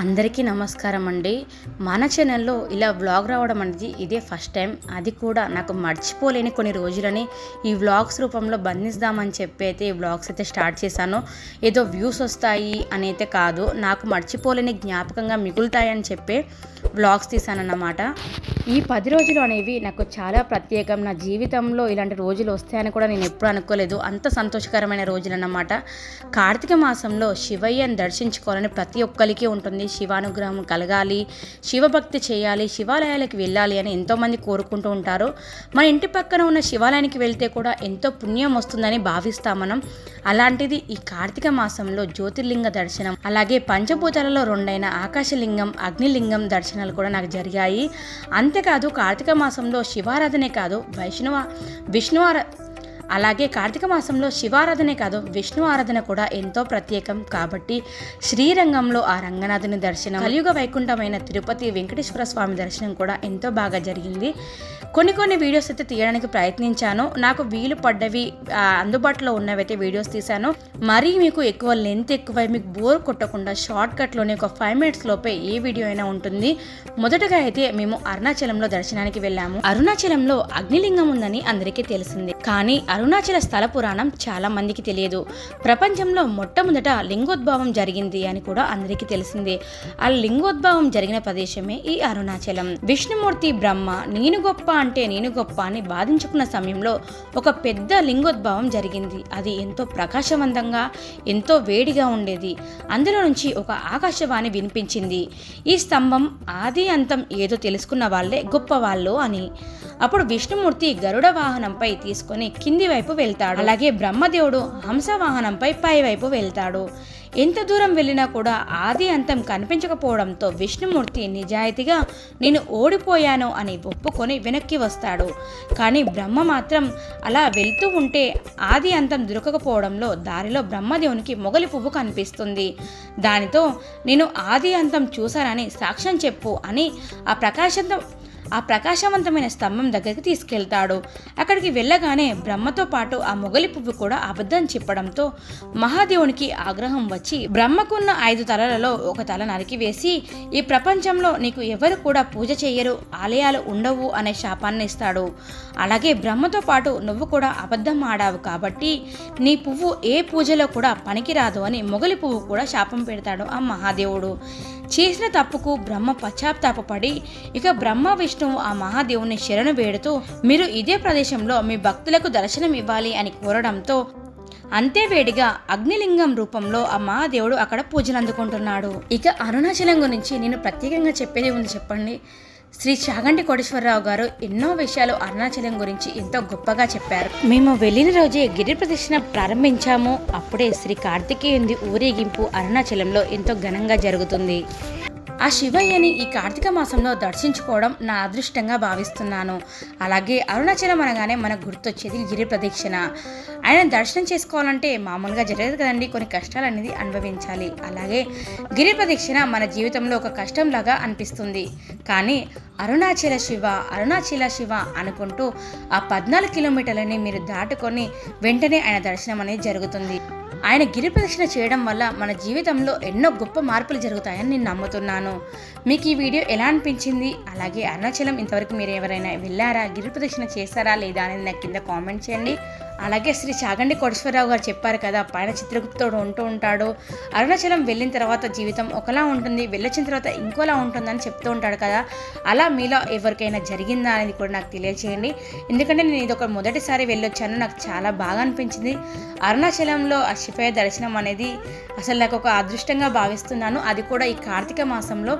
అందరికీ నమస్కారం అండి. మన ఛానల్లో ఇలా వ్లాగ్ రావడం అనేది ఇదే ఫస్ట్ టైం. అది కూడా నాకు మర్చిపోలేని కొన్ని రోజులని ఈ వ్లాగ్స్ రూపంలో బంధిస్తామని చెప్పి అయితే ఈ వ్లాగ్స్ అయితే స్టార్ట్ చేశాను. ఏదో వ్యూస్ వస్తాయి అని అయితే కాదు. నాకు మర్చిపోలేని జ్ఞాపకంగా మిగులుతాయని చెప్పి వ్లాగ్స్ తీశానన్నమాట. ఈ పది రోజులు అనేవి నాకు చాలా ప్రత్యేకం. నా జీవితంలో ఇలాంటి రోజులు వస్తాయని కూడా నేను ఎప్పుడు అనుకోలేదు. అంత సంతోషకరమైన రోజులు అన్నమాట కార్తీక మాసంలో శివయ్యని దర్శించుకోవాలని ప్రతి ఒక్కరికి ఉంటుంది. శివానుగ్రహం కలగాలి శివభక్తి చేయాలి శివాలయాలకు వెళ్ళాలి అని ఎంతోమంది కోరుకుంటూ ఉంటారు. మన ఇంటి పక్కన ఉన్న శివాలయానికి వెళ్తే కూడా ఎంతో పుణ్యం వస్తుందని భావిస్తాం మనం. అలాంటిది ఈ కార్తీక మాసంలో జ్యోతిర్లింగ దర్శనం అలాగే పంచభూతాలలో రెండైన ఆకాశలింగం అగ్నిలింగం దర్శనాలు కూడా నాకు జరిగాయి. అంతేకాదు కార్తీక మాసంలో శివారాధనే కాదు వైష్ణవ విష్ణు అలాగే కార్తీక మాసంలో శివారాధనే కాదు విష్ణు ఆరాధన కూడా ఎంతో ప్రత్యేకం. కాబట్టి శ్రీరంగంలో ఆ రంగనాథుని దర్శనం కలియుగ వైకుంఠమైన తిరుపతి వెంకటేశ్వర స్వామి దర్శనం కూడా ఎంతో బాగా జరిగింది. కొన్ని కొన్ని వీడియోస్ అయితే తీయడానికి ప్రయత్నించాను. నాకు వీలు పడ్డవి అందుబాటులో ఉన్నవైతే వీడియోస్ తీశాను. మరీ మీకు ఎక్కువ లెంత్ ఎక్కువై మీకు బోర్ కొట్టకుండా షార్ట్ కట్లోనే ఒక ఫైవ్ మినిట్స్ లోపే ఏ వీడియో అయినా ఉంటుంది. మొదటగా అయితే మేము అరుణాచలంలో దర్శనానికి వెళ్ళాము. అరుణాచలంలో అగ్నిలింగం ఉందని అందరికీ తెలిసింది. కానీ అరుణాచల స్థల పురాణం చాలా మందికి తెలియదు. ప్రపంచంలో మొట్టమొదట లింగోద్భవం జరిగింది అని కూడా అందరికీ తెలిసిందే. ఆ లింగోద్భవం జరిగిన ప్రదేశమే ఈ అరుణాచలం. విష్ణుమూర్తి బ్రహ్మ నేను గొప్ప అంటే నేను గొప్ప అని బాధించుకున్న సమయంలో ఒక పెద్ద లింగోద్భవం జరిగింది. అది ఎంతో ప్రకాశవంతంగా ఎంతో వేడిగా ఉండేది. అందులో నుంచి ఒక ఆకాశవాణి వినిపించింది ఈ స్తంభం ఆది అంతం ఏదో తెలుసుకున్న వాళ్ళే గొప్పవాళ్ళు అని. అప్పుడు విష్ణుమూర్తి గరుడ వాహనంపై తీసుకొని కింది వైపు వెళ్తాడు. అలాగే బ్రహ్మదేవుడు హంస వాహనంపై పై వైపు వెళ్తాడు. ఎంత దూరం వెళ్ళినా కూడా ఆది అంతం కనిపించకపోవడంతో విష్ణుమూర్తి నిజాయితీగా నేను ఓడిపోయాను అని ఒప్పుకొని వెనక్కి వస్తాడు. కానీ బ్రహ్మ మాత్రం అలా వెళ్తూ ఉంటే ఆది అంతం దొరకకపోవడంలో దారిలో బ్రహ్మదేవునికి మొగలి పువ్వు కనిపిస్తుంది. దానితో నేను ఆది అంతం చూశానని సాక్ష్యం చెప్పు అని ఆ ప్రకాశంతో ఆ ప్రకాశవంతమైన స్తంభం దగ్గరికి తీసుకెళ్తాడు. అక్కడికి వెళ్ళగానే బ్రహ్మతో పాటు ఆ మొగలి పువ్వు కూడా అబద్ధం చెప్పడంతో మహాదేవునికి ఆగ్రహం వచ్చి బ్రహ్మకున్న ఐదు తలలలో ఒక తల నరికివేసి ఈ ప్రపంచంలో నీకు ఎవరు కూడా పూజ చేయరు ఆలయాలు ఉండవు అనే శాపాన్ని ఇస్తాడు. అలాగే బ్రహ్మతో పాటు నువ్వు కూడా అబద్ధం ఆడావు కాబట్టి నీ పువ్వు ఏ పూజలో కూడా పనికిరాదు అని మొగలి పువ్వు కూడా శాపం పెడతాడు ఆ మహాదేవుడు. చేసిన తప్పుకు బ్రహ్మ పశ్చాత్తాపడి ఇక బ్రహ్మ విష్ణువు ఆ మహాదేవుని శరణు వేడుతూ మీరు ఇదే ప్రదేశంలో మీ భక్తులకు దర్శనం ఇవ్వాలి అని కోరడంతో అంతే వేడిగా అగ్నిలింగం రూపంలో ఆ మహాదేవుడు అక్కడ పూజలు అందుకుంటున్నాడు. ఇక అరుణాచలం గురించి నేను ప్రత్యేకంగా చెప్పేది ఉంది చెప్పండి. శ్రీ చాగంటి కోటేశ్వరరావు గారు ఎన్నో విషయాలు అరుణాచలం గురించి ఎంతో గొప్పగా చెప్పారు. మేము వెళ్ళిన రోజే గిరి ప్రదక్షిణ ప్రారంభించాము. అప్పుడే శ్రీ కార్తికేయుంది ఊరేగింపు అరుణాచలంలో ఎంతో ఘనంగా జరుగుతుంది. ఆ శివయ్యని ఈ కార్తీక మాసంలో దర్శించుకోవడం నా అదృష్టంగా భావిస్తున్నాను. అలాగే అరుణాచలం అనగానే మనకు గుర్తొచ్చేది గిరి ప్రదక్షిణ. ఆయన దర్శనం చేసుకోవాలంటే మామూలుగా జరగదు కదండి కొన్ని కష్టాలు అనేది అనుభవించాలి. అలాగే గిరి ప్రదక్షిణ మన జీవితంలో ఒక కష్టంలాగా అనిపిస్తుంది. కానీ అరుణాచల శివ అరుణాచల శివ అనుకుంటూ ఆ పద్నాలుగు కిలోమీటర్లని మీరు దాటుకొని వెంటనే ఆయన దర్శనం అనేది జరుగుతుంది. ఆయన గిరి ప్రదక్షిణ చేయడం వల్ల మన జీవితంలో ఎన్నో గొప్ప మార్పులు జరుగుతాయని నేను నమ్ముతున్నాను. మీకు ఈ వీడియో ఎలా అనిపించింది? అలాగే అరుణాచలం ఇంతవరకు మీరు ఎవరైనా వెళ్ళారా? గిరి ప్రదక్షిణ చేస్తారా లేదా అనేది నాకు కింద కామెంట్ చేయండి. అలాగే శ్రీ చాగండి కోటేశ్వరరావు గారు చెప్పారు కదా పైన చిత్రగుప్తుడు ఉంటూ ఉంటాడు. అరుణాచలం వెళ్ళిన తర్వాత జీవితం ఒకలా ఉంటుంది వెళ్ళొచ్చిన తర్వాత ఇంకోలా ఉంటుందని చెప్తూ ఉంటాడు కదా. అలా మీలో ఎవరికైనా జరిగిందా అనేది కూడా నాకు తెలియజేయండి ఎందుకంటే నేను ఇది ఒక మొదటిసారి వెళ్ళొచ్చాను నాకు చాలా బాగా అనిపించింది. అరుణాచలంలో ఆ దర్శనం అనేది అసలు నాకు ఒక అదృష్టంగా భావిస్తున్నాను. అది కూడా ఈ కార్తీక మాసంలో.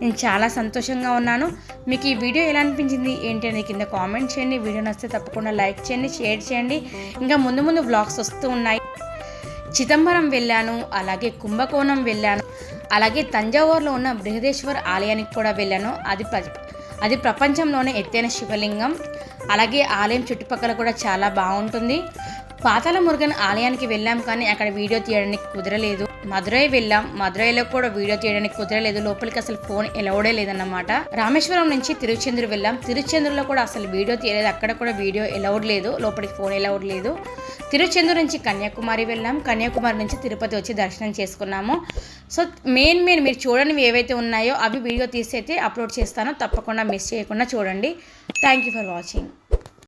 నేను చాలా సంతోషంగా ఉన్నాను. మీకు ఈ వీడియో ఎలా అనిపించింది ఏంటి అనేది కింద కామెంట్ చేయండి. వీడియో నచ్చితే తప్పకుండా లైక్ చేయండి షేర్ చేయండి. ఇంకా ముందు ముందు వ్లాగ్స్ వస్తూ ఉన్నాయి. చిదంబరం వెళ్ళాను అలాగే కుంభకోణం వెళ్ళాను అలాగే తంజావూరులో ఉన్న బృహదేశ్వర్ ఆలయానికి కూడా వెళ్ళాను. అది అది ప్రపంచంలోనే ఎత్తైన శివలింగం. అలాగే ఆలయం చుట్టుపక్కల కూడా చాలా బాగుంటుంది. పాతాల మురుగన్ ఆలయానికి వెళ్ళాం కానీ అక్కడ వీడియో తీయడానికి కుదరలేదు. మధురై వెళ్ళాం. మధురైలో కూడా వీడియో తీయడానికి కుదరలేదు. లోపలికి అసలు ఫోన్ ఎలవడే లేదన్నమాట. రామేశ్వరం నుంచి తిరుచెందూరు వెళ్ళాం. తిరుచెందూరులో కూడా అసలు వీడియో తీయలేదు. అక్కడ కూడా వీడియో ఎలవడ్ లేదు. లోపలికి ఫోన్ ఎలవడ్ లేదు. తిరుచెందూరు నుంచి కన్యాకుమారి వెళ్ళాం. కన్యాకుమారి నుంచి తిరుపతి వచ్చి దర్శనం చేసుకున్నాము. సో మెయిన్ మెయిన్ మీరు చూడనివి ఏవైతే ఉన్నాయో అవి వీడియో తీసి అయితే అప్లోడ్ చేస్తానో. తప్పకుండా మిస్ చేయకుండా చూడండి. Thank you for watching